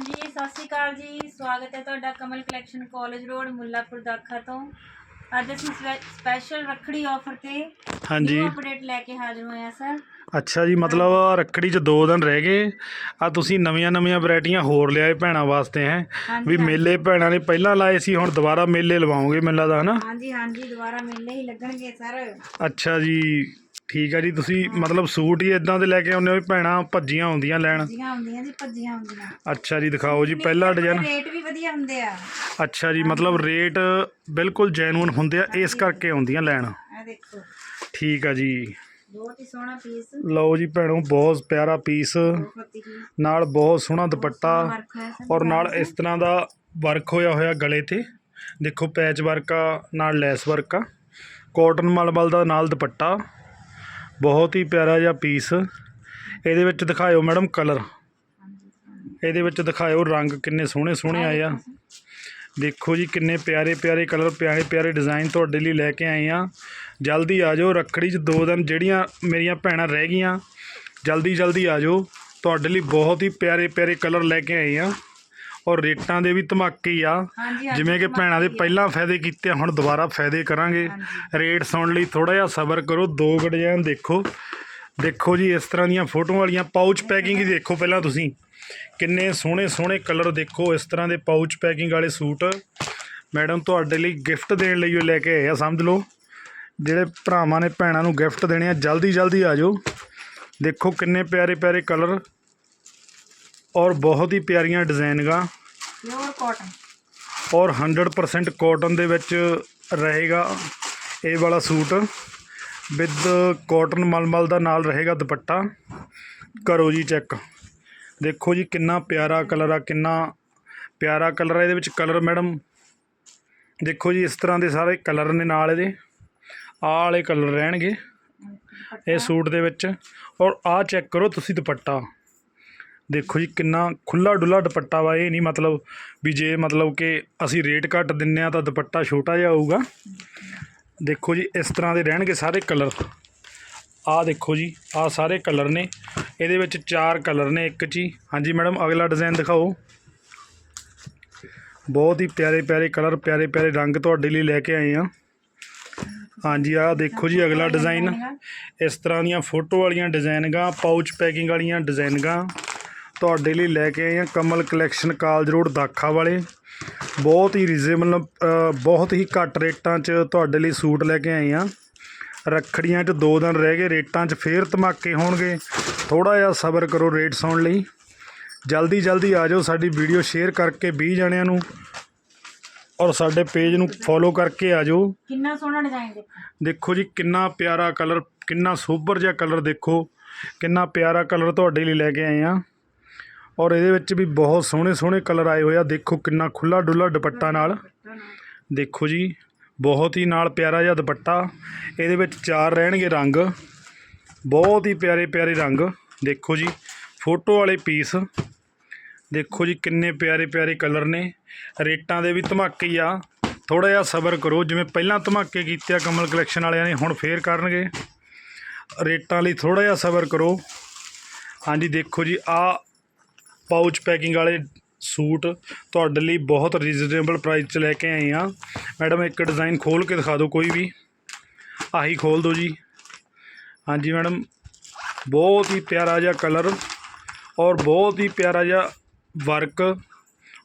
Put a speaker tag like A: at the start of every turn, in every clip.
A: ਹਾਂਜੀ ਸਤਿ ਸ਼੍ਰੀ ਅਕਾਲ ਜੀ। ਸਵਾਗਤ ਹੈ ਤੁਹਾਡਾ Kamal collection college road Mullanpur Dakha ਤੋਂ। ਅੱਜ ਅਸੀਂ ਸਪੈਸ਼ਲ ਰੱਖੜੀ ਆਫਰ ਤੇ
B: ਹਾਂਜੀ।
A: ਅਪਡੇਟ ਲੈ ਕੇ ਹਾਜ਼ਰ ਹੋਏ ਆ ਸਰ
B: ਅੱਛਾ ਜੀ ਮਤਲਬ ਰੱਖੜੀ 'ਚ 2 ਦਿਨ ਰਹਿ ਗਏ। ਆ ਤੁਸੀਂ ਨਵੀਆਂ ਨਵੀਆਂ ਵੈਰਾਈਟੀਆਂ ਹੋਰ ਲਿਆਏ ਭੈਣਾਂ ਵਾਸਤੇ ਹੈ? ਵੀ। ਮੇਲੇ ਭੈਣਾਂ ਨੇ ਪਹਿਲਾਂ ਲਾਏ ਸੀ ਹੁਣ ਦੁਬਾਰਾ ਮੇਲੇ ਲਵਾਓਗੇ ਮੈਨੂੰ ਲੱਗਦਾ ਹਨਾ?
A: ਹਾਂਜੀ ਹਾਂਜੀ ਦੁਬਾਰਾ ਮਿਲਨੇ ਹੀ ਲੱਗਣਗੇ ਸਰ
B: ਅੱਛਾ ਜੀ। ਠੀਕ ਆ ਜੀ ਤੁਸੀਂ ਮਤਲਬ ਸੂਟ ਹੀ ਇਦਾਂ ਦੇ ਲੈ ਕੇ ਆਉਂਦੇ ਹੋ ਵੀ ਭੈਣਾਂ ਭੱਜੀਆਂ ਆਉਂਦੀਆਂ ਲੈਣ?
A: ਭੱਜੀਆਂ ਹੁੰਦੀਆਂ ਜੀ ਭੱਜੀਆਂ ਹੁੰਦੀਆਂ
B: ਅੱਛਾ ਜੀ ਦਿਖਾਓ ਜੀ ਪਹਿਲਾ ਡਿਜ਼ਾਈਨ
A: ਰੇਟ ਵੀ ਵਧੀਆ ਹੁੰਦੇ ਆ।
B: ਅੱਛਾ ਜੀ ਮਤਲਬ ਰੇਟ ਬਿਲਕੁਲ ਜੈਨੂਨ ਹੁੰਦੇ ਆ ਇਸ ਕਰਕੇ ਆਉਂਦੀਆਂ ਲੈਣ।
A: ਦੇਖੋ।
B: ਠੀਕ ਆ ਜੀ।
A: ਬਹੁਤ ਹੀ ਸੋਹਣਾ ਪੀਸ
B: ਲਓ ਜੀ ਭੈਣੋ ਬਹੁਤ ਪਿਆਰਾ ਪੀਸ ਨਾਲ ਬਹੁਤ ਸੋਹਣਾ ਦੁਪੱਟਾ।
A: ਵਰਕ ਹੋਇਆ ਸਰ
B: ਔਰ ਨਾਲ ਇਸ ਤਰ੍ਹਾਂ ਦਾ ਵਰਕ ਹੋਇਆ ਹੋਇਆ ਗਲੇ ਤੇ। ਦੇਖੋ ਪੈਚ ਵਰਕ ਆ ਨਾਲ ਲੈਸ ਵਰਕ ਆ। ਕਾਟਨ ਮਲਮਲ ਦਾ ਨਾਲ ਦੁਪੱਟਾ। ਬਹੁਤ ਹੀ ਪਿਆਰਾ ਜਿਹਾ ਪੀਸ ਇਹਦੇ ਵਿੱਚ ਦਿਖਾਇਓ ਮੈਡਮ ਕਲਰ ਇਹਦੇ ਵਿੱਚ ਦਿਖਾਇਓ ਰੰਗ ਕਿੰਨੇ ਸੋਹਣੇ ਸੋਹਣੇ ਆਏ ਆ। ਦੇਖੋ ਜੀ ਕਿੰਨੇ ਪਿਆਰੇ ਪਿਆਰੇ ਕਲਰ ਪਿਆਰੇ ਪਿਆਰੇ ਡਿਜ਼ਾਈਨ ਤੁਹਾਡੇ ਲਈ ਲੈ ਕੇ ਆਏ ਆ। ਜਲਦੀ ਆ ਜਾਓ, ਰੱਖੜੀ 'ਚ ਦੋ ਦਿਨ ਜਿਹੜੀਆਂ ਮੇਰੀਆਂ ਭੈਣਾਂ ਰਹਿ ਗਈਆਂ, ਜਲਦੀ ਜਲਦੀ ਆ ਜਾਓ। ਤੁਹਾਡੇ ਲਈ ਬਹੁਤ ਹੀ ਪਿਆਰੇ ਪਿਆਰੇ ਕਲਰ ਲੈ ਕੇ ਆਏ ਆ। ਔਰ ਰੇਟਾਂ ਦੇ ਵੀ ਧਮਾਕੇ ਹੀ ਆ।
A: ਹਾਂਜੀ ਹਾਂਜੀ
B: ਜਿਵੇਂ ਕਿ ਭੈਣਾਂ ਦੇ ਪਹਿਲਾਂ ਫਾਇਦੇ ਕੀਤੇ ਆ, ਹੁਣ ਦੁਬਾਰਾ ਫਾਇਦੇ ਕਰਾਂਗੇ। ਰੇਟ ਸੁਣਨ ਲਈ ਥੋੜਾ ਜਿਹਾ ਸਬਰ ਕਰੋ ਦੋ ਡਿਜ਼ਾਈਨ ਦੇਖੋ। ਦੇਖੋ ਜੀ ਇਸ ਤਰ੍ਹਾਂ ਦੀਆਂ ਫੋਟੋਆਂ ਵਾਲੀਆਂ ਪਾਊਚ ਪੈਕਿੰਗ ਹੀ ਦੇਖੋ ਪਹਿਲਾਂ ਤੁਸੀਂ। ਕਿੰਨੇ ਸੋਹਣੇ ਸੋਹਣੇ ਕਲਰ ਦੇਖੋ ਇਸ ਤਰ੍ਹਾਂ ਦੇ ਪਾਊਚ ਪੈਕਿੰਗ ਵਾਲੇ ਸੂਟ। ਮੈਡਮ ਤੁਹਾਡੇ ਲਈ ਗਿਫਟ ਦੇਣ ਲਈ ਉਹ ਲੈ ਕੇ ਆਏ ਆ ਸਮਝ ਲਓ। ਜਿਹੜੇ ਭਰਾਵਾਂ ਨੇ ਭੈਣਾਂ ਨੂੰ ਗਿਫਟ ਦੇਣੇ ਆ ਜਲਦੀ ਜਲਦੀ ਆ ਜਾਓ। ਦੇਖੋ ਕਿੰਨੇ ਪਿਆਰੇ ਪਿਆਰੇ ਕਲਰ। ਔਰ ਬਹੁਤ ਹੀ ਪਿਆਰੀਆਂ ਡਿਜ਼ਾਈਨਗਾ
A: ਪਿਓਰ ਕਾਟਨ
B: ਔਰ 100% ਕਾਟਨ ਦੇ ਵਿੱਚ ਰਹੇਗਾ ਇਹ ਵਾਲਾ ਸੂਟ। ਵਿਦ ਕਾਟਨ ਮਲਮਲ ਦਾ ਨਾਲ ਰਹੇਗਾ ਦੁਪੱਟਾ। ਕਰੋ ਜੀ ਚੈੱਕ। ਦੇਖੋ ਜੀ ਕਿੰਨਾ ਪਿਆਰਾ ਕਲਰ ਆ ਕਿੰਨਾ ਪਿਆਰਾ ਕਲਰ ਆ। ਇਹਦੇ ਵਿੱਚ ਕਲਰ ਮੈਡਮ ਦੇਖੋ ਜੀ ਇਸ ਤਰ੍ਹਾਂ ਦੇ ਸਾਰੇ ਕਲਰ ਨੇ ਨਾਲ ਇਹਦੇ। ਆਹ ਵਾਲੇ ਕਲਰ ਰਹਿਣਗੇ। ਇਹ ਸੂਟ ਦੇ ਵਿੱਚ। ਔਰ ਆਹ ਚੈੱਕ ਕਰੋ ਤੁਸੀਂ ਦੁਪੱਟਾ। ਦੇਖੋ ਜੀ, ਕਿੰਨਾ ਖੁੱਲਾ ਡੁੱਲਾ ਦੁਪੱਟਾ ਵਾ, ਇਹ ਨਹੀਂ ਮਤਲਬ ਵੀ ਜੇ ਮਤਲਬ ਕਿ ਅਸੀਂ ਰੇਟ ਘੱਟ ਦਿੰਨੇ ਆ ਤਾਂ ਦੁਪੱਟਾ ਛੋਟਾ ਜਿਹਾ ਆਊਗਾ ਦੇਖੋ ਜੀ, ਇਸ ਤਰ੍ਹਾਂ ਦੇ ਰਹਿਣਗੇ ਸਾਰੇ ਕਲਰ। ਆਹ ਦੇਖੋ ਜੀ, ਆਹ ਸਾਰੇ ਕਲਰ ਨੇ। ਇਹਦੇ ਵਿੱਚ ਚਾਰ ਕਲਰ ਨੇ ਇੱਕ 'ਚ ਹੀ ਹਾਂਜੀ ਮੈਡਮ, ਅਗਲਾ ਡਿਜ਼ਾਈਨ ਦਿਖਾਓ। ਬਹੁਤ ਹੀ ਪਿਆਰੇ ਪਿਆਰੇ ਕਲਰ, ਪਿਆਰੇ ਪਿਆਰੇ ਰੰਗ ਤੁਹਾਡੇ ਲਈ ਲੈ ਕੇ ਆਏ ਆ। ਹਾਂਜੀ, ਆਹ ਦੇਖੋ ਜੀ, ਅਗਲਾ ਡਿਜ਼ਾਈਨ। ਇਸ ਤਰ੍ਹਾਂ ਦੀਆਂ ਫੋਟੋ ਵਾਲੀਆਂ ਡਿਜ਼ਾਈਨਗਾ ਪਾਊਚ ਪੈਕਿੰਗ ਵਾਲੀਆਂ ਡਿਜ਼ਾਈਨਗਾ। ਤੁਹਾਡੇ ਲਈ ਲੈ ਕੇ ਆਏ ਆ Kamal collection college road Dakha ਵਾਲੇ। ਬਹੁਤ ਹੀ ਰੀਜ਼ਨੇਬਲ ਬਹੁਤ ਹੀ ਘੱਟ ਰੇਟਾਂ 'ਚ ਤੁਹਾਡੇ ਲਈ ਸੂਟ ਲੈ ਕੇ ਆਏ ਆ ਰੱਖੜੀਆਂ 'ਚ ਦੋ ਦਿਨ ਰਹਿ ਗਏ ਰੇਟਾਂ 'ਚ ਫੇਰ ਧਮਾਕੇ ਹੋਣਗੇ। ਥੋੜਾ ਜਿਹਾ ਸਬਰ ਕਰੋ ਰੇਟ ਸੁਣ ਲਈ। ਜਲਦੀ ਜਲਦੀ ਆ ਜਾਓ ਸਾਡੀ ਵੀਡੀਓ ਸ਼ੇਅਰ ਕਰਕੇ 20 ਜਣਿਆਂ ਨੂੰ। ਔਰ ਸਾਡੇ ਪੇਜ ਨੂੰ ਫੋਲੋ ਕਰਕੇ ਆ ਜਾਓ।
A: ਕਿੰਨਾ ਸੋਹਣਾ ਡਿਜ਼ਾਈਨ ਦੇਖੋ।
B: ਦੇਖੋ ਜੀ ਕਿੰਨਾ ਪਿਆਰਾ ਕਲਰ ਕਿੰਨਾ ਸੋਬਰ ਜਿਹਾ ਕਲਰ ਦੇਖੋ। ਕਿੰਨਾ ਪਿਆਰਾ ਕਲਰ ਤੁਹਾਡੇ ਲਈ ਲੈ ਕੇ ਆਏ ਆ ਔਰ ਇਹਦੇ ਵਿੱਚ ਵੀ ਬਹੁਤ ਸੋਹਣੇ ਸੋਹਣੇ ਕਲਰ ਆਏ ਹੋਏ ਆ। ਦੇਖੋ ਕਿੰਨਾ ਖੁੱਲਾ ਡੁੱਲਾ ਦੁਪੱਟਾ ਨਾਲ। ਦੇਖੋ ਜੀ, ਬਹੁਤ ਹੀ ਨਾਲ ਪਿਆਰਾ ਜਿਹਾ ਦੁਪੱਟਾ। ਇਹਦੇ ਵਿੱਚ ਚਾਰ ਰਹਿਣਗੇ ਰੰਗ। ਬਹੁਤ ਹੀ ਪਿਆਰੇ ਪਿਆਰੇ ਰੰਗ। ਦੇਖੋ ਜੀ, ਫੋਟੋ ਵਾਲੇ ਪੀਸ। ਦੇਖੋ ਜੀ, ਕਿੰਨੇ ਪਿਆਰੇ ਪਿਆਰੇ ਕਲਰ ਨੇ। ਰੇਟਾਂ ਦੇ ਵੀ ਧਮਾਕੇ ਹੀ ਆ। ਥੋੜਾ ਜਿਹਾ ਸਬਰ ਕਰੋ। ਜਿਵੇਂ ਪਹਿਲਾਂ ਧਮਾਕੇ ਕੀਤੇ ਆ ਕਮਲ ਕਲੈਕਸ਼ਨ ਵਾਲਿਆਂ ਨੇ, ਹੁਣ ਫੇਰ ਕਰਨਗੇ। ਰੇਟਾਂ ਲਈ ਥੋੜਾ ਜਿਹਾ ਸਬਰ ਕਰੋ। ਹਾਂਜੀ, ਦੇਖੋ ਜੀ ਆ ਪਾਊਚ ਪੈਕਿੰਗ ਵਾਲੇ ਸੂਟ ਤੁਹਾਡੇ ਲਈ ਬਹੁਤ ਰੀਜ਼ਨੇਬਲ ਪ੍ਰਾਈਸ 'ਚ ਲੈ ਕੇ ਆਏ ਆ ਮੈਡਮ, ਇੱਕ ਡਿਜ਼ਾਈਨ ਖੋਲ ਕੇ ਦਿਖਾ ਦਿਓ ਕੋਈ ਵੀ। ਆਹੀ ਖੋਲ ਦਿਓ ਜੀ। ਹਾਂਜੀ ਮੈਡਮ, ਬਹੁਤ ਹੀ ਪਿਆਰਾ ਜਿਹਾ ਕਲਰ ਔਰ ਬਹੁਤ ਹੀ ਪਿਆਰਾ ਜਿਹਾ ਵਰਕ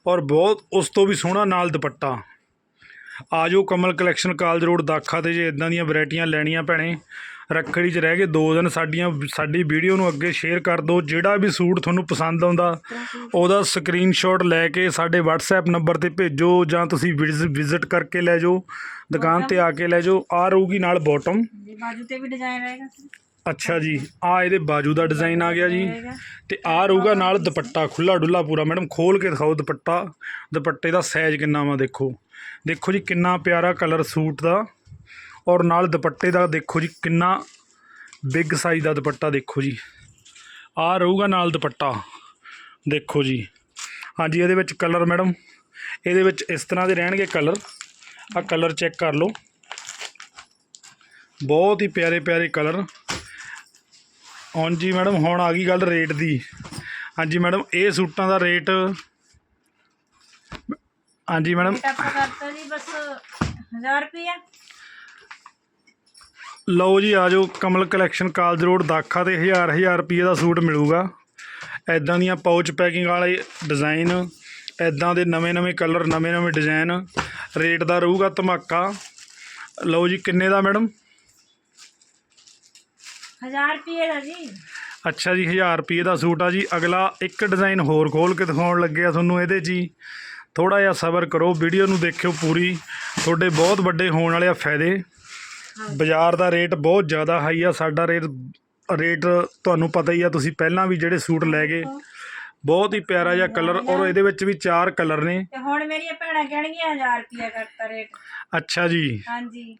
B: ਔਰ ਬਹੁਤ ਉਸ ਤੋਂ ਵੀ ਸੋਹਣਾ ਨਾਲ ਦੁਪੱਟਾ। ਆ ਜਾਓ Kamal collection college road Dakha ਤੇ ਜੇ ਇਦਾਂ ਦੀਆਂ ਵੈਰਾਈਟੀਆਂ ਲੈਣੀਆਂ ਭੈਣੇ ਰੱਖੜੀ 'ਚ ਰਹਿ ਗਏ ਦੋ ਦਿਨ ਸਾਡੀਆਂ ਸਾਡੀ ਵੀਡੀਓ ਨੂੰ ਅੱਗੇ ਸ਼ੇਅਰ ਕਰ ਦਿਓ ਜਿਹੜਾ ਵੀ ਸੂਟ ਤੁਹਾਨੂੰ ਪਸੰਦ ਆਉਂਦਾ ਉਹਦਾ ਸਕਰੀਨਸ਼ਾਟ ਲੈ ਕੇ ਸਾਡੇ WhatsApp ਨੰਬਰ ਤੇ ਭੇਜੋ ਜਾਂ ਤੁਸੀਂ ਵਿਜ਼ਿਟ ਕਰਕੇ ਲੈ ਜਾਓ ਦੁਕਾਨ ਤੇ ਆ ਕੇ ਲੈ ਜਾਓ ਆ ਰਹੂਗੀ ਨਾਲ ਬਾਟਮ
A: ਬਾਜੂ ਤੇ ਵੀ ਡਿਜ਼ਾਈਨ ਰਹੇਗਾ
B: ਅੱਛਾ ਜੀ ਆ ਇਹਦੇ ਬਾਜੂ ਦਾ ਡਿਜ਼ਾਈਨ ਆ ਗਿਆ ਜੀ ਤੇ ਆ ਰਹੂਗਾ ਨਾਲ ਦੁਪੱਟਾ ਖੁੱਲਾ ਡੁੱਲਾ ਪੂਰਾ। ਮੈਡਮ ਖੋਲ ਕੇ ਦਿਖਾਓ ਦੁਪੱਟਾ ਦੁਪੱਟੇ ਦਾ ਸਾਈਜ਼ ਕਿੰਨਾ ਵਾ ਦੇਖੋ। ਦੇਖੋ ਜੀ ਕਿੰਨਾ ਪਿਆਰਾ ਕਲਰ ਸੂਟ ਦਾ। ਔਰ ਨਾਲ ਦੁਪੱਟੇ ਦਾ ਦੇਖੋ ਜੀ ਕਿੰਨਾ ਬਿਗ ਸਾਈਜ਼ ਦਾ ਦੁਪੱਟਾ ਦੇਖੋ ਜੀ। ਆ ਰਹੂਗਾ ਨਾਲ ਦੁਪੱਟਾ, ਦੇਖੋ ਜੀ। ਹਾਂਜੀ, ਇਹਦੇ ਵਿੱਚ ਕਲਰ ਮੈਡਮ ਇਹਦੇ ਵਿੱਚ ਇਸ ਤਰ੍ਹਾਂ ਦੇ ਰਹਿਣਗੇ ਕਲਰ ਆ ਕਲਰ ਚੈੱਕ ਕਰ ਲਓ। ਬਹੁਤ ਹੀ ਪਿਆਰੇ ਪਿਆਰੇ ਕਲਰ ਹਾਂਜੀ ਮੈਡਮ ਹੁਣ ਆ ਗਈ ਗੱਲ ਰੇਟ ਦੀ। ਹਾਂਜੀ ਮੈਡਮ ਇਹ ਸੂਟਾਂ ਦਾ ਰੇਟ ਹਾਂਜੀ ਮੈਡਮ
A: ਆਪਾਂ ਕਰਤਾ ਜੀ ਬਸ 1000 ਰੁਪਏ
B: ਲਓ ਜੀ ਆ ਜਾਓ Kamal collection college road Dakha ਤੇ ਹਜ਼ਾਰ ਹਜ਼ਾਰ ਰੁਪਏ ਦਾ ਸੂਟ ਮਿਲੂਗਾ। ਐਦਾਂ ਦੀਆਂ ਪਾਊਚ ਪੈਕਿੰਗ ਵਾਲੇ ਡਿਜ਼ਾਈਨ ਐਦਾਂ ਦੇ ਨਵੇਂ-ਨਵੇਂ ਕਲਰ ਨਵੇਂ-ਨਵੇਂ ਡਿਜ਼ਾਈਨ ਰੇਟ ਦਾ ਰਹੂਗਾ ਧਮਾਕਾ। ਲਓ ਜੀ ਕਿੰਨੇ ਦਾ ਮੈਡਮ
A: 1000 ਰੁਪਏ ਦਾ ਜੀ।
B: ਅੱਛਾ ਜੀ 1000 ਰੁਪਏ ਦਾ ਸੂਟ ਆ ਜੀ। ਅਗਲਾ ਇੱਕ ਡਿਜ਼ਾਈਨ ਹੋਰ ਖੋਲ ਕੇ ਦਿਖਾਉਣ ਲੱਗਿਆ ਤੁਹਾਨੂੰ ਇਹਦੇ 'ਚ ਹੀ ਥੋੜਾ ਜਿਹਾ ਸਬਰ ਕਰੋ ਵੀਡੀਓ ਨੂੰ ਦੇਖਿਓ ਪੂਰੀ। ਤੁਹਾਡੇ ਬਹੁਤ ਵੱਡੇ ਹੋਣ ਵਾਲੇ ਆ ਫਾਇਦੇ। ਬਾਜ਼ਾਰ ਦਾ ਰੇਟ ਬਹੁਤ ਜ਼ਿਆਦਾ ਹਾਈ ਆ। ਸਾਡਾ ਰੇਟ ਰੇਟ ਤੁਹਾਨੂੰ ਪਤਾ ਹੀ ਆ ਤੁਸੀਂ ਪਹਿਲਾਂ ਵੀ ਜਿਹੜੇ ਸੂਟ ਲੈ ਗਏ ਬਹੁਤ ਹੀ ਪਿਆਰਾ ਜਿਹਾ ਕਲਰ ਔਰ ਇਹਦੇ ਵਿੱਚ ਵੀ ਚਾਰ ਕਲਰ ਨੇ।
A: ਤੇ ਹੁਣ ਮੇਰੀਆਂ ਭੈਣਾਂ ਕਹਿਣਗੀਆਂ 1000 ਰੁਪਏ ਕਰਤਾ ਰੇਟ।
B: ਅੱਛਾ ਜੀ।
A: ਹਾਂਜੀ।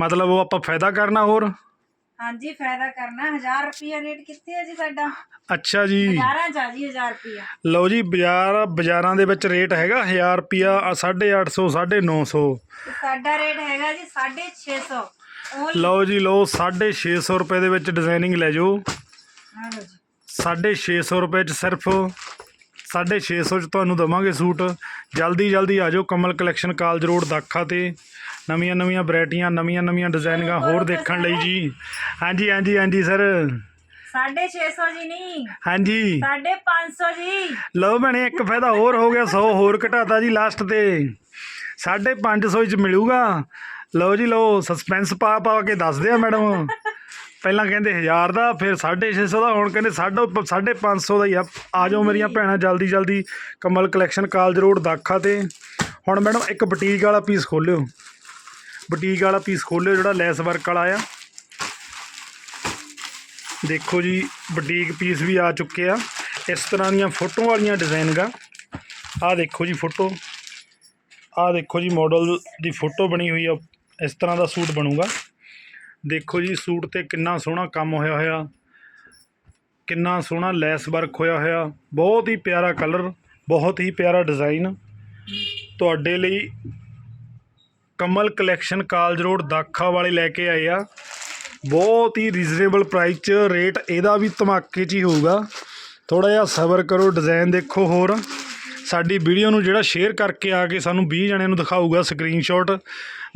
B: ਮਤਲਬ ਉਹ ਆਪਾਂ ਫਾਇਦਾ ਕਰਨਾ ਹੋਰ?
A: ਹਾਂਜੀ ਫਾਇਦਾ ਕਰਨਾ। 1000 ਰੁਪਏ ਰੇਟ ਕਿੱਥੇ ਹੈ ਜੀ ਸਾਡਾ?
B: ਅੱਛਾ ਜੀ।
A: ਹਜ਼ਾਰਾਂ ਚ ਆ ਜੀ 1000 ਰੁਪਏ
B: ਲਓ ਜੀ ਬਾਜ਼ਾਰ ਬਾਜ਼ਾਰਾਂ ਦੇ ਵਿੱਚ ਰੇਟ ਹੈਗਾ 1000 ਰੁਪਿਆ 850 950
A: ਤੇ ਸਾਡਾ ਰੇਟ ਹੈਗਾ ਜੀ 650 ਓਨਲੀ
B: ਲਓ ਜੀ ਲਓ 650 ਰੁਪਏ ਦੇ ਵਿੱਚ ਡਿਜ਼ਾਈਨਿੰਗ ਲੈ ਜਾਓ।
A: ਹਾਂ ਲਓ ਜੀ।
B: 650 ਰੁਪਏ ਚ ਸਿਰਫ 650 ਚ ਤੁਹਾਨੂੰ ਦਵਾਂਗੇ ਸੂਟ। ਜਲਦੀ ਜਲਦੀ ਆ ਜਾਓ Kamal collection college road Dakha ਤੇ। ਨਵੀਆਂ ਨਵੀਆਂ ਵੈਰਾਈਟੀਆਂ ਨਵੀਆਂ ਨਵੀਆਂ ਡਿਜ਼ਾਈਨਿੰਗਾਂ ਹੋਰ ਦੇਖਣ ਲਈ ਜੀ। ਹਾਂਜੀ ਹਾਂਜੀ ਹਾਂਜੀ ਸਰ।
A: 650 ਜੀ ਨਹੀਂ।
B: ਹਾਂਜੀ।
A: 550 ਜੀ।
B: ਲਓ ਭੈਣੇ ਇੱਕ ਫਾਇਦਾ ਹੋਰ ਹੋ ਗਿਆ 100 ਹੋਰ ਘਟਾਤਾ ਜੀ ਲਾਸਟ ਤੇ। 550 ਚ ਮਿਲੂਗਾ। ਲਓ ਜੀ, ਲਓ ਸਸਪੈਂਸ ਪਾ ਪਾ ਕੇ ਦੱਸਦੇ ਆ ਮੈਡਮ। ਪਹਿਲਾਂ ਕਹਿੰਦੇ 1000 ਦਾ, ਫਿਰ 650 ਦਾ, ਹੁਣ ਕਹਿੰਦੇ 550 ਦਾ ਹੀ ਆ। ਆ ਜਾਓ ਮੇਰੀਆਂ ਭੈਣਾਂ, ਜਲਦੀ ਜਲਦੀ Kamal collection college road Dakha ਤੇ। ਹੁਣ ਮੈਡਮ, ਇੱਕ ਬੁਟੀਕ ਵਾਲਾ ਪੀਸ ਖੋਲਿਓ। ਬੁਟੀਕ ਵਾਲਾ ਪੀਸ ਖੋਲਿਓ, ਜਿਹੜਾ ਲੈਸ ਵਰਕ ਵਾਲਾ ਆ। ਦੇਖੋ ਜੀ, ਬੁਟੀਕ ਪੀਸ ਵੀ ਆ ਚੁੱਕੇ ਆ। ਇਸ ਤਰ੍ਹਾਂ ਦੀਆਂ ਫੋਟੋ ਵਾਲੀਆਂ ਡਿਜ਼ਾਈਨਗਾ ਆਹ ਦੇਖੋ ਜੀ ਫੋਟੋ। ਆਹ ਦੇਖੋ ਜੀ ਮਾਡਲ ਦੀ ਫੋਟੋ ਬਣੀ ਹੋਈ ਆ। ਇਸ ਤਰ੍ਹਾਂ ਦਾ ਸੂਟ ਬਣੂਗਾ। ਦੇਖੋ ਜੀ, ਸੂਟ ਤੇ ਕਿੰਨਾ ਸੋਹਣਾ ਕੰਮ ਹੋਇਆ ਹੋਇਆ। ਕਿੰਨਾ ਸੋਹਣਾ ਲੈਸ ਵਰਕ ਹੋਇਆ ਹੋਇਆ। ਬਹੁਤ ਹੀ ਪਿਆਰਾ ਕਲਰ, ਬਹੁਤ ਹੀ ਪਿਆਰਾ ਡਿਜ਼ਾਈਨ। ਤੁਹਾਡੇ ਲਈ Kamal collection college road Dakha ਵਾਲੇ ਲੈ ਕੇ ਆਏ ਆ। ਬਹੁਤ ਹੀ ਰੀਜ਼ਨੇਬਲ ਪ੍ਰਾਈਸ 'ਚ ਰੇਟ ਇਹਦਾ ਵੀ ਧਮਾਕੇ 'ਚ ਹੀ ਹੋਊਗਾ। ਥੋੜਾ ਜਿਹਾ ਸਬਰ ਕਰੋ ਡਿਜ਼ਾਈਨ ਦੇਖੋ ਹੋਰ। ਸਾਡੀ ਵੀਡੀਓ ਨੂੰ ਜਿਹੜਾ ਸ਼ੇਅਰ ਕਰਕੇ ਆ ਕੇ ਸਾਨੂੰ 20 ਜਣਿਆਂ ਨੂੰ ਦਿਖਾਊਗਾ ਸਕਰੀਨਸ਼ਾਟ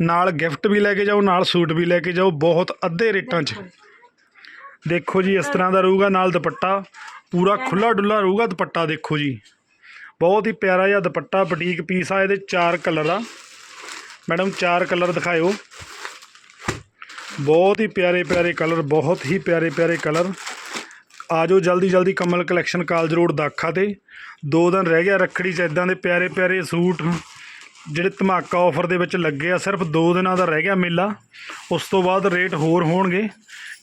B: ਨਾਲ ਗਿਫਟ ਵੀ ਲੈ ਕੇ ਜਾਓ, ਨਾਲ ਸੂਟ ਵੀ ਲੈ ਕੇ ਜਾਓ, ਬਹੁਤ ਅੱਧੇ ਰੇਟਾਂ 'ਚ। ਦੇਖੋ ਜੀ, ਇਸ ਤਰ੍ਹਾਂ ਦਾ ਰਹੂਗਾ ਨਾਲ ਦੁਪੱਟਾ। ਪੂਰਾ ਖੁੱਲਾ ਡੁੱਲਾ ਰਹੂਗਾ ਦੁਪੱਟਾ, ਦੇਖੋ ਜੀ। ਬਹੁਤ ਹੀ ਪਿਆਰਾ ਜਿਹਾ ਦੁਪੱਟਾ, ਬੁਟੀਕ ਪੀਸ ਆ ਇਹਦੇ, ਚਾਰ ਕਲਰ ਆ। ਮੈਡਮ, ਚਾਰ ਕਲਰ ਦਿਖਾਇਓ। ਬਹੁਤ ਹੀ ਪਿਆਰੇ ਪਿਆਰੇ ਕਲਰ ਬਹੁਤ ਹੀ ਪਿਆਰੇ ਪਿਆਰੇ ਕਲਰ ਆ ਜਾਓ ਜਲਦੀ ਜਲਦੀ Kamal collection college road Dakha ਤੇ। ਦੋ ਦਿਨ ਰਹਿ ਗਿਆ ਰੱਖੜੀ 'ਚ ਇਦਾਂ ਦੇ ਪਿਆਰੇ ਪਿਆਰੇ ਸੂਟ ਜਿਹੜੇ ਧਮਾਕਾ ਆਫਰ ਦੇ ਵਿੱਚ ਲੱਗੇ ਆ, ਸਿਰਫ ਦੋ ਦਿਨਾਂ ਦਾ ਰਹਿ ਗਿਆ ਮੇਲਾ। ਉਸ ਤੋਂ ਬਾਅਦ ਰੇਟ ਹੋਰ ਹੋਣਗੇ।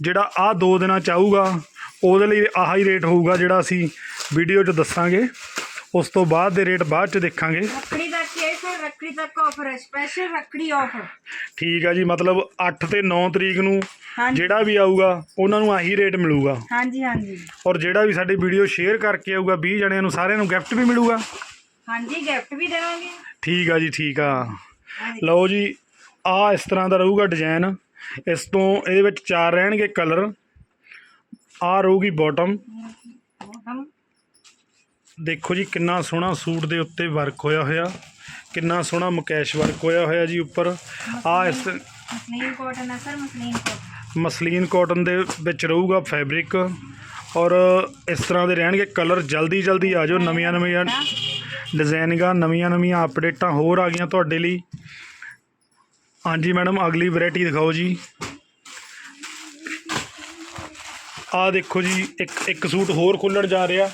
B: ਜਿਹੜਾ ਆ ਦੋ ਦਿਨਾਂ ਚ ਆਊਗਾ, ਉਹਦੇ ਲਈ ਆਹ ਹੀ ਰੇਟ ਹੋਊਗਾ ਜਿਹੜਾ ਅਸੀਂ ਵੀਡੀਓ 'ਚ ਦੱਸਾਂਗੇ। ਉਸ ਤੋਂ ਬਾਅਦ ਦੇ ਰੇਟ ਬਾਅਦ 'ਚ ਦੇਖਾਂਗੇ।
A: ਰੱਖੜੀ ਤੱਕ ਆਫਰ ਹੈ ਸਪੈਸ਼ਲ ਰੱਖੜੀ ਆਫਰ
B: ਠੀਕ ਆ ਜੀ ਮਤਲਬ 8 ਤੇ 9 ਤਰੀਕ ਨੂੰ
A: ਹਾਂਜੀ।
B: ਜਿਹੜਾ ਵੀ ਆਊਗਾ ਉਹਨਾਂ ਨੂੰ ਆਹੀ ਰੇਟ ਮਿਲੂਗਾ।
A: ਹਾਂਜੀ ਹਾਂਜੀ।
B: ਔਰ ਜਿਹੜਾ ਵੀ ਸਾਡੀ ਵੀਡੀਓ ਸ਼ੇਅਰ ਕਰਕੇ ਆਊਗਾ 20 ਜਣਿਆਂ ਨੂੰ ਸਾਰਿਆਂ ਨੂੰ ਗਿਫਟ ਵੀ ਮਿਲੂਗਾ।
A: ਹਾਂਜੀ ਗਿਫਟ ਵੀ ਦੇਵਾਂਗੇ।
B: ਠੀਕ ਆ ਜੀ ਠੀਕ ਆ।
A: ਹਾਂਜੀ।
B: ਲਓ ਜੀ ਆ ਇਸ ਤਰ੍ਹਾਂ ਦਾ ਰਹੂਗਾ ਡਿਜ਼ਾਈਨ ਇਸ ਤੋਂ ਇਹਦੇ ਵਿੱਚ ਚਾਰ ਰਹਿਣਗੇ ਕਲਰ ਆ ਰਹੂਗੀ ਬਾਟਮ
A: ਹਮ।
B: ਦੇਖੋ ਜੀ ਕਿੰਨਾ ਸੋਹਣਾ ਸੂਟ ਦੇ ਉੱਤੇ ਵਰਕ ਹੋਇਆ ਹੋਇਆ। ਕਿੰਨਾ ਸੋਹਣਾ ਮੁਕੈਸ਼ ਵਰਕ ਹੋਇਆ ਹੋਇਆ ਜੀ ਉੱਪਰ। ਆ ਇਸ
A: ਮਸਲੀਨ ਕਾਟਨ ਹੈ sir muslin cotton
B: muslin cotton ਦੇ ਵਿੱਚ ਰਹੂਗਾ ਫੈਬਰਿਕ ਔਰ ਇਸ ਤਰ੍ਹਾਂ ਦੇ ਰਹਿਣਗੇ। ਕਲਰ ਜਲਦੀ ਜਲਦੀ ਆ ਜਾਓ। ਨਵੀਆਂ ਨਵੀਆਂ ਡਿਜ਼ਾਈਨਿੰਗਾਂ ਨਵੀਆਂ ਨਵੀਆਂ ਅਪਡੇਟਾਂ ਹੋਰ ਆ ਗਈਆਂ ਤੁਹਾਡੇ ਲਈ। ਹਾਂਜੀ ਮੈਡਮ ਅਗਲੀ ਵੈਰਾਈਟੀ ਦਿਖਾਓ ਜੀ। ਆ ਦੇਖੋ ਜੀ ਇੱਕ ਇੱਕ ਸੂਟ ਹੋਰ ਖੁੱਲਣ ਜਾ ਰਿਹਾ।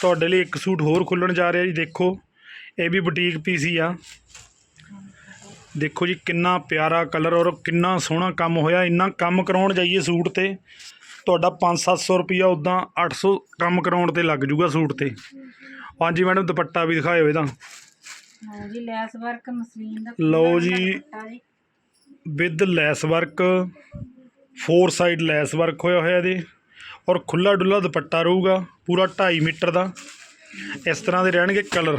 B: ਤੁਹਾਡੇ ਲਈ ਇੱਕ ਸੂਟ ਹੋਰ ਖੁੱਲਣ ਜਾ ਰਿਹਾ ਜੀ ਦੇਖੋ। ਇਹ ਵੀ ਬੁਟੀਕ ਪੀਸ ਹੀ ਆ। ਦੇਖੋ ਜੀ ਕਿੰਨਾ ਪਿਆਰਾ ਕਲਰ ਔਰ ਕਿੰਨਾ ਸੋਹਣਾ ਕੰਮ ਹੋਇਆ। ਇੰਨਾ ਕੰਮ ਕਰਾਉਣ ਜਾਈਏ ਸੂਟ ਤੇ ਤੁਹਾਡਾ 5-700 ਰੁਪਿਆ ਉਦਾਂ 800 ਕੰਮ ਕਰਾਉਣ ਤੇ ਲੱਗ ਜੂਗਾ ਸੂਟ ਤੇ। ਹਾਂਜੀ ਮੈਡਮ ਦੁਪੱਟਾ ਵੀ ਦਿਖਾਇਓ ਇਹਦਾ।
A: ਹਾਂ ਜੀ ਲੈਸ ਵਰਕ ਮਸਲੀਨ ਦਾ
B: ਲਓ ਜੀ। With lace work four side lace work ਹੋਇਆ ਹੋਇਆ ਇਹਦੇ। ਔਰ ਖੁੱਲਾ ਡੁੱਲਾ ਦੁਪੱਟਾ ਰਹੂਗਾ ਪੂਰਾ 2.5 ਮੀਟਰ ਦਾ। ਇਸ ਤਰ੍ਹਾਂ ਦੇ ਰਹਿਣਗੇ ਕਲਰ।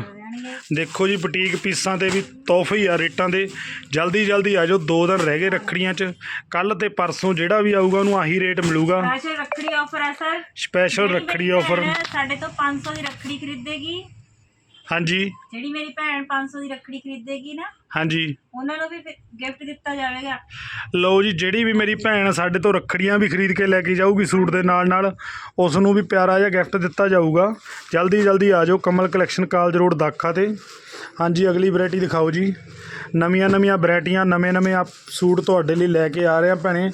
B: ਦੇਖੋ ਜੀ ਬੁਟੀਕ ਪੀਸਾਂ ਤੇ ਵੀ ਤੋਹਫੇ ਹੀ ਆ ਰੇਟਾਂ ਦੇ। ਜਲਦੀ ਜਲਦੀ ਆ ਜਾਓ ਦੋ ਦਿਨ ਰਹਿ ਗਏ ਰੱਖੜੀਆਂ 'ਚ। ਕੱਲ ਤੇ ਪਰਸੋਂ ਜਿਹੜਾ ਵੀ ਆਊਗਾ ਉਹਨੂੰ ਆਹੀ ਰੇਟ ਮਿਲੂਗਾ।
A: ਸਪੈਸ਼ਲ ਰੱਖੜੀ ਆਫਰ ਹੈ ਸਰ
B: ਸਪੈਸ਼ਲ ਰੱਖੜੀ ਆਫਰ
A: ਸਾਡੇ ਤੋਂ 500 ਦੀ ਰੱਖੜੀ ਖਰੀਦੇਗੀ।
B: ਹਾਂਜੀ।
A: ਜਿਹੜੀ ਮੇਰੀ ਭੈਣ 500 ਦੀ ਰੱਖੜੀ ਖਰੀਦੇਗੀ ਨਾ
B: ਹਾਂਜੀ।
A: ਉਹਨਾਂ ਨੂੰ ਵੀ ਗਿਫਟ ਦਿੱਤਾ ਜਾਵੇਗਾ।
B: ਲਓ ਜੀ ਜਿਹੜੀ ਵੀ ਮੇਰੀ ਭੈਣ ਸਾਡੇ ਤੋਂ ਰੱਖੜੀਆਂ ਵੀ ਖਰੀਦ ਕੇ ਲੈ ਕੇ ਜਾਊਗੀ ਸੂਟ ਦੇ ਨਾਲ ਨਾਲ ਉਸ ਨੂੰ ਵੀ ਪਿਆਰਾ ਜਿਹਾ ਗਿਫਟ ਦਿੱਤਾ ਜਾਊਗਾ। ਜਲਦੀ ਜਲਦੀ ਆ ਜਾਓ Kamal collection college road Dakha ਤੇ। ਹਾਂਜੀ ਅਗਲੀ ਵੈਰਾਈਟੀ ਦਿਖਾਓ ਜੀ। ਨਵੀਆਂ ਨਵੀਆਂ ਵੈਰਾਈਟੀਆਂ ਨਵੇਂ ਨਵੇਂ ਆ ਸੂਟ ਤੁਹਾਡੇ ਲਈ ਲੈ ਕੇ ਆ ਰਹੇ ਆ ਭੈਣੇ।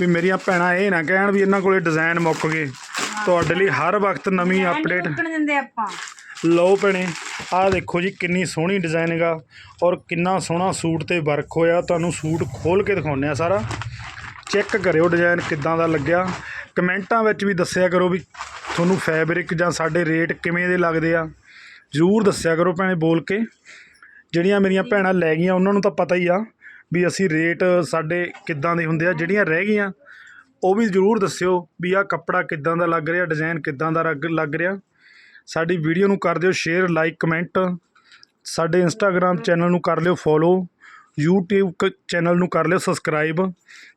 B: ਵੀ ਮੇਰੀਆਂ ਭੈਣਾਂ ਇਹ ਨਾ ਕਹਿਣ ਵੀ ਇਹਨਾਂ ਕੋਲੇ ਡਿਜ਼ਾਈਨ ਮੁੱਕ ਗਏ। ਤੁਹਾਡੇ ਲਈ ਹਰ ਵਕਤ ਨਵੀਂ ਅਪਡੇਟ
A: ਦਿੰਦੇ ਆਪਾਂ।
B: ਲਓ ਭੈਣੇ, ਆਹ ਦੇਖੋ ਜੀ ਕਿੰਨੀ ਸੋਹਣੀ ਡਿਜ਼ਾਈਨਿੰਗ ਆ ਔਰ ਕਿੰਨਾ ਸੋਹਣਾ ਸੂਟ ਤੇ ਵਰਕ ਹੋਇਆ। ਤੁਹਾਨੂੰ ਸੂਟ ਖੋਲ ਕੇ ਦਿਖਾਉਂਦੇ ਆ ਸਾਰਾ। ਚੈੱਕ ਕਰਿਓ ਡਿਜ਼ਾਈਨ ਕਿੱਦਾਂ ਦਾ ਲੱਗਿਆ। ਕਮੈਂਟਾਂ ਵਿੱਚ ਵੀ ਦੱਸਿਆ ਕਰੋ ਵੀ ਤੁਹਾਨੂੰ ਫੈਬਰਿਕ ਜਾਂ ਸਾਡੇ ਰੇਟ ਕਿਵੇਂ ਦੇ ਲੱਗਦੇ ਆ। ਜ਼ਰੂਰ ਦੱਸਿਆ ਕਰੋ ਭੈਣੇ ਬੋਲ ਕੇ। ਜਿਹੜੀਆਂ ਮੇਰੀਆਂ ਭੈਣਾਂ ਲੈ ਗਈਆਂ, ਉਹਨਾਂ ਨੂੰ ਤਾਂ ਪਤਾ ਹੀ ਆ ਵੀ ਅਸੀਂ ਰੇਟ ਸਾਡੇ ਕਿੱਦਾਂ ਦੇ ਹੁੰਦੇ ਆ, ਜਿਹੜੀਆਂ ਰਹਿ ਗਈਆਂ, ਉਹ ਵੀ ਜ਼ਰੂਰ ਦੱਸਿਓ ਵੀ ਆਹ ਕੱਪੜਾ ਕਿੱਦਾਂ ਦਾ ਲੱਗ ਰਿਹਾ ਡਿਜ਼ਾਈਨ ਕਿੱਦਾਂ ਦਾ ਲੱਗ ਲੱਗ ਰਿਹਾ। ਸਾਡੀ ਵੀਡੀਓ ਨੂੰ ਕਰ ਦਿਓ ਸ਼ੇਅਰ, ਲਾਈਕ, ਕਮੈਂਟ। ਸਾਡੇ ਇੰਸਟਾਗ੍ਰam ਚੈਨਲ ਨੂੰ ਕਰ ਲਿਓ ਫੋਲੋ YouTube ਕ- ਚੈਨਲ ਨੂੰ ਕਰ ਲਿਓ ਸਬਸਕ੍ਰਾਈਬ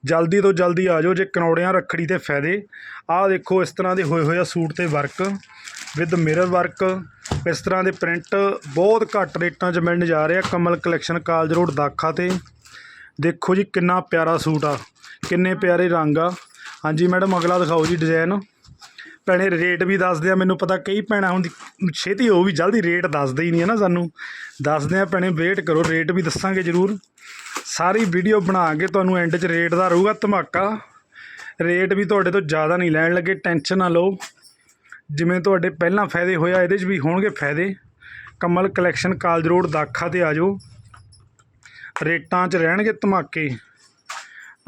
B: ਜਲਦੀ ਤੋਂ ਜਲਦੀ ਆ ਜਾਓ ਜੇ ਕਨੌੜਿਆਂ ਰੱਖੜੀ ਤੇ ਫਾਇਦੇ। ਆਹ ਦੇਖੋ ਇਸ ਤਰ੍ਹਾਂ ਦੇ ਹੋਏ ਹੋਏ ਆ ਸੂਟ ਤੇ ਵਰਕ ਵਿਦ ਮਿਰਰ ਵਰਕ ਇਸ ਤਰ੍ਹਾਂ ਦੇ ਪ੍ਰਿੰਟ ਬਹੁਤ ਘੱਟ ਰੇਟਾਂ 'ਚ ਮਿਲਣ ਜਾ ਰਹੇ ਆ Kamal collection college road Dakha ਤੇ। ਦੇਖੋ ਜੀ ਕਿੰਨਾ ਪਿਆਰਾ ਸੂਟ ਆ। ਕਿੰਨੇ ਪਿਆਰੇ ਰੰਗ ਆ। ਹਾਂਜੀ ਮੈਡਮ ਅਗਲਾ ਦਿਖਾਓ ਜੀ ਡਿਜ਼ਾਈਨ ਭੈਣੇ ਰੇਟ ਵੀ ਦੱਸਦੇ ਆ, ਮੈਨੂੰ ਪਤਾ ਕਈ ਭੈਣਾਂ ਹੁੰਦੀ, ਛੇਤੀ ਉਹ ਵੀ ਜਲਦੀ ਰੇਟ ਦੱਸਦੇ ਹੀ ਨਹੀਂ ਹੈ ਨਾ ਸਾਨੂੰ। ਦੱਸਦੇ ਆ ਭੈਣੇ ਵੇਟ ਕਰੋ ਰੇਟ ਵੀ ਦੱਸਾਂਗੇ ਜ਼ਰੂਰ। ਸਾਰੀ ਵੀਡੀਓ ਬਣਾ ਕੇ ਤੁਹਾਨੂੰ ਐਂਡ 'ਚ ਰੇਟ ਦਾ ਰਹੂਗਾ ਧਮਾਕਾ। ਰੇਟ ਵੀ ਤੁਹਾਡੇ ਤੋਂ ਜ਼ਿਆਦਾ ਨਹੀਂ ਲੈਣ ਲੱਗੇ ਟੈਨਸ਼ਨ ਨਾ ਲਓ। ਜਿਵੇਂ ਤੁਹਾਡੇ ਪਹਿਲਾਂ ਫਾਇਦੇ ਹੋਇਆ, ਇਹਦੇ 'ਚ ਵੀ ਹੋਣਗੇ ਫਾਇਦੇ। Kamal collection college road Dakha ਤੇ ਆ ਜਾਓ। ਰੇਟਾਂ 'ਚ ਰਹਿਣਗੇ ਧਮਾਕੇ।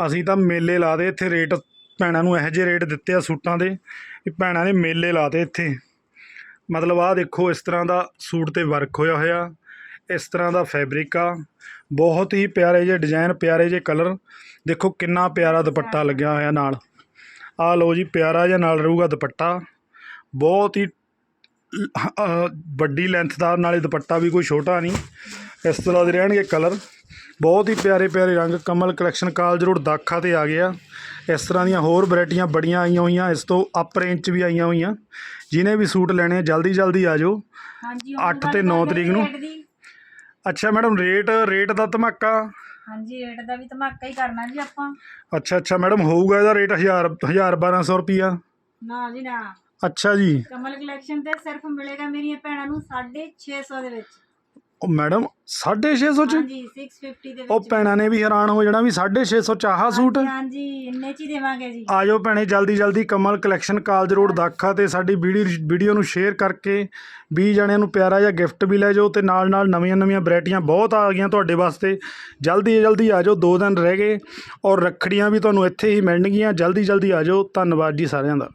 B: ਅਸੀਂ ਤਾਂ ਮੇਲੇ ਲਾ ਦੇ, ਇੱਥੇ ਰੇਟ ਭੈਣਾਂ ਨੂੰ ਇਹੋ ਜਿਹੇ ਰੇਟ ਦਿੱਤੇ ਆ ਸੂਟਾਂ ਦੇ ਵੀ ਭੈਣਾਂ ਨੇ ਮੇਲੇ ਲਾਤੇ ਇੱਥੇ। ਮਤਲਬ ਆਹ ਦੇਖੋ, ਇਸ ਤਰ੍ਹਾਂ ਦਾ ਸੂਟ ਤੇ ਵਰਕ ਹੋਇਆ ਹੋਇਆ, ਇਸ ਤਰ੍ਹਾਂ ਦਾ ਫੈਬਰਿਕ ਆ। ਬਹੁਤ ਹੀ ਪਿਆਰੇ ਜਿਹੇ ਡਿਜ਼ਾਈਨ ਪਿਆਰੇ ਜਿਹੇ ਕਲਰ ਦੇਖੋ ਕਿੰਨਾ ਪਿਆਰਾ ਦੁਪੱਟਾ ਲੱਗਿਆ ਹੋਇਆ ਨਾਲ। ਆ ਲਓ ਜੀ, ਪਿਆਰਾ ਜਿਹਾ ਨਾਲ ਰਹੂਗਾ ਦੁਪੱਟਾ। ਬਹੁਤ ਹੀ ਵੱਡੀ ਲੈਂਥ ਦਾ, ਨਾਲੇ ਦੁਪੱਟਾ ਵੀ ਕੋਈ ਛੋਟਾ ਨਹੀਂ। ਇਸ ਤਰ੍ਹਾਂ ਦੇ ਰਹਿਣਗੇ ਕਲਰ ਬਹੁਤ ਹੀ ਪਿਆਰੇ ਪਿਆਰੇ ਰੰਗ। Kamal collection college road Dakha ਤੇ ਆ ਗਿਆ। ਇਸ ਤਰ੍ਹਾਂ ਦੀਆਂ ਹੋਰ ਵੈਰਾਈਟੀਆਂ ਬੜੀਆਂ ਆਈਆਂ ਹੋਈਆਂ ਇਸ ਤੋਂ ਅਪ ਰੇਂਜ 'ਚ ਵੀ ਆਈਆਂ ਹੋਈਆਂ। ਜਿਹਨੇ ਵੀ ਸੂਟ ਲੈਣੇ ਆ ਜਲਦੀ ਜਲਦੀ ਆ ਜਾਓ।
A: ਹਾਂਜੀ
B: ਅੱਠ ਤੇ ਨੌ ਤਰੀਕ ਨੂੰ। ਅੱਛਾ ਮੈਡਮ ਰੇਟ ਰੇਟ ਦਾ ਧਮਾਕਾ।
A: ਹਾਂਜੀ ਰੇਟ ਦਾ ਵੀ ਧਮਾਕਾ ਹੀ ਕਰਨਾ ਜੀ ਆਪਾਂ।
B: ਅੱਛਾ ਅੱਛਾ ਮੈਡਮ ਹੋਊਗਾ ਇਹਦਾ ਰੇਟ 1000 1000 1200 ਰੁਪਿਆ
A: ਨਾ ਜੀ ਨਾ।
B: ਅੱਛਾ ਜੀ।
A: ਕਮਲ ਕਲੈਕਸ਼ਨ ਤੇ ਸਿਰਫ ਮਿਲੇਗਾ ਮੇਰੀਆਂ ਭੈਣਾਂ ਨੂੰ 650 ਦੇ ਵਿੱਚ।
B: ਉਹ ਮੈਡਮ 650 ਚ?
A: ਹਾਂਜੀ 650 ਦੇ
B: ਉਹ
A: ਵਿੱਚ
B: ਭੈਣਾਂ ਨੇ ਵੀ ਹੈਰਾਨ ਹੋ ਜਾਣਾ ਵੀ 650 ਚ ਆਹ ਸੂਟ?
A: ਹਾਂਜੀ, ਹਾਂਜੀ ਇੰਨੇ ਚ ਹੀ ਦੇਵਾਂਗੇ ਜੀ।
B: ਆ ਜਾਓ ਭੈਣੇ ਜਲਦੀ ਜਲਦੀ Kamal collection college road Dakha ਤੇ ਸਾਡੀ ਵੀਡੀਓ ਵੀਡੀਓ ਨੂੰ ਸ਼ੇਅਰ ਕਰਕੇ 20 ਜਣਿਆਂ ਨੂੰ ਪਿਆਰਾ ਜਿਹਾ ਗਿਫਟ ਵੀ ਲੈ ਜਾਓ ਤੇ ਨਾਲ ਨਾਲ ਨਵੀਆਂ ਨਵੀਆਂ ਵੈਰਾਈਟੀਆਂ ਬਹੁਤ ਆ ਗਈਆਂ ਤੁਹਾਡੇ ਵਾਸਤੇ। ਜਲਦੀ ਜਲਦੀ ਆ ਜਾਓ ਦੋ ਦਿਨ ਰਹਿ ਗਏ ਔਰ ਰੱਖੜੀਆਂ ਵੀ ਤੁਹਾਨੂੰ ਇੱਥੇ ਹੀ ਮਿਲਣਗੀਆਂ। ਜਲਦੀ ਜਲਦੀ ਆ ਜਾਓ ਧੰਨਵਾਦ ਜੀ ਸਾਰਿਆਂ ਦਾ।